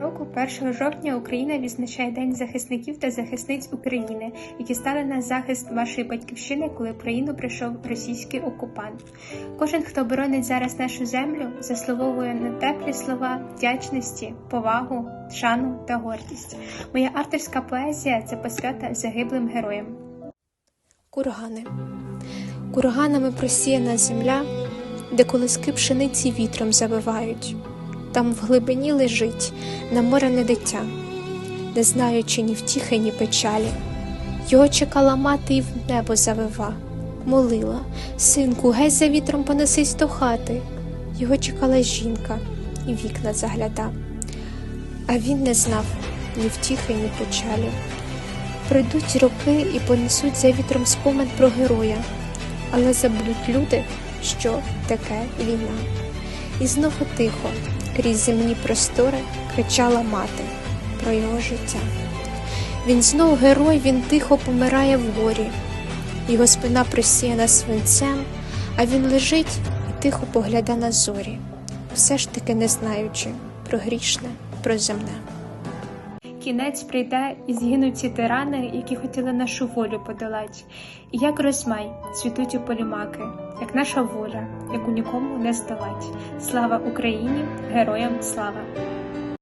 Року 1 жовтня Україна відзначає День захисників та захисниць України, які стали на захист вашої батьківщини, коли в Україну прийшов російський окупант. Кожен, хто боронить зараз нашу землю, заслуговує на теплі слова вдячності, повагу, шану та гордість. Моя авторська поезія це посвята загиблим героям. Кургани. Курганами просіяна земля, де колиски пшениці вітром завивають. Там в глибині лежить наморене дитя, не знаючи ні втіхи, ні печалі. Його чекала мати і в небо завива, молила, синку, геть за вітром понесись до хати. Його чекала жінка і вікна загляда. А він не знав ні втіхи, ні печалі. Прийдуть роки і понесуть за вітром спомин про героя, але забудуть люди, що таке війна. І знову тихо, крізь земні простори, кричала мати про його життя. Він знов герой, він тихо помирає в горі, його спина присіяна свинцем, а він лежить і тихо погляда на зорі, все ж таки не знаючи про грішне, про земне. Кінець прийде і згинуть ці тирани, які хотіли нашу волю подолать. І як розмай цвітуть у полімаки, як наша воля, яку нікому не здавать. Слава Україні, героям слава!